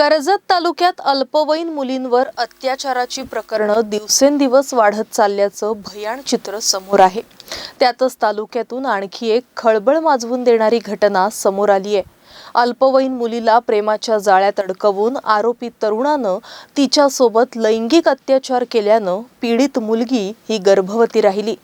कर्जत तालुक्यात अल्पवयीन मुलींवर अत्याचाराची प्रकरणं दिवसेंदिवस वाढत चालल्याचं भयान चित्र समोर आहे. त्यातच तालुक्यातून आणखी एक खळबळ माजवून देणारी घटना समोर आली आहे. अल्पवयीन मुलीला प्रेमाच्या जाळ्यात अडकवून आरोपी तरुणानं तिच्यासोबत लैंगिक अत्याचार केल्यानं पीडित मुलगी ही गर्भवती राहिली.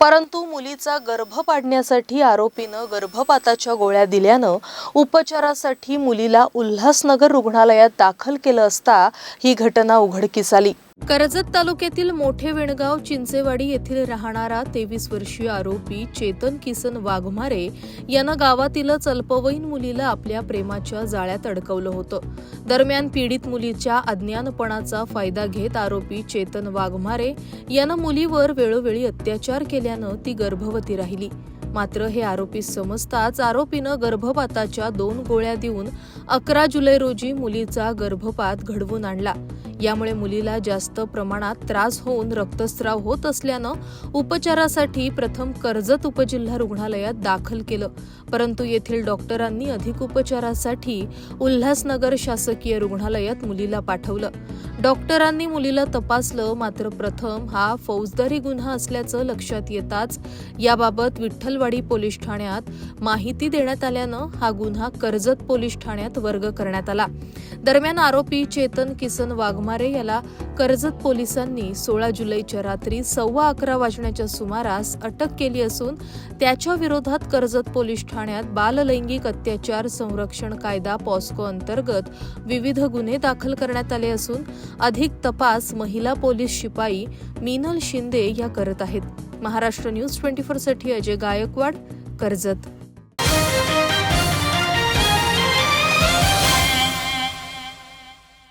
परंतु मुलीचा गर्भ पाडण्यासाठी आरोपीनं गर्भपाताच्या गोळ्या दिल्यानं उपचारासाठी मुलीला उल्हासनगर रुग्णालयात दाखल केलं असता ही घटना उघडकीस आली. कर्जत तालुक्यातील मोठे वेणगाव चिंचेवाडी येथील राहणारा तेवीस वर्षीय आरोपी चेतन किसन वाघमारे यानं गावातीलच अल्पवयीन मुलीला आपल्या प्रेमाच्या जाळ्यात अडकवलं होतं. दरम्यान पीडित मुलीच्या अज्ञानपणाचा फायदा घेत आरोपी चेतन वाघमारे यानं मुलीवर वेळोवेळी अत्याचार केल्यानं ती गर्भवती राहिली. मात्र हे आरोपी समजताच आरोपीनं गर्भपाताच्या दोन गोळ्या देऊन अकरा जुलै रोजी मुलीचा गर्भपात घडवून आणला. यामुळे मुलीला जास्त प्रमाणात त्रास होऊन रक्तस्राव होत असल्यानं उपचारासाठी प्रथम कर्जत उपजिल्हा रुग्णालयात दाखल केलं. परंतु येथील डॉक्टरांनी अधिक उपचारासाठी उल्हासनगर शासकीय रुग्णालयात मुलीला पाठवलं. डॉक्टरांनी मुलीला तपासलं मात्र प्रथम हा फौजदारी गुन्हा असल्याचं लक्षात येताच याबाबत विठ्ठलवाडी पोलीस ठाण्यात माहिती देण्यात आल्यानं हा गुन्हा कर्जत पोलीस ठाण्यात वर्ग करण्यात आला. दरम्यान आरोपी चेतन किसन वाघमारे याला कर्जत पोलिसांनी सोळा जुलैच्या रात्री सव्वा अकरा वाजण्याच्या सुमारास अटक केली असून त्याच्या विरोधात कर्जत पोलीस ठाण्यात बाललैंगिक अत्याचार संरक्षण कायदा पॉस्को अंतर्गत विविध गुन्हे दाखल करण्यात आले असून अधिक तपास महिला पोलीस शिपाई मीनल शिंदे या करत आहेत. महाराष्ट्र न्यूज ट्वेंटी साठी अजय गायकवाड कर्जत.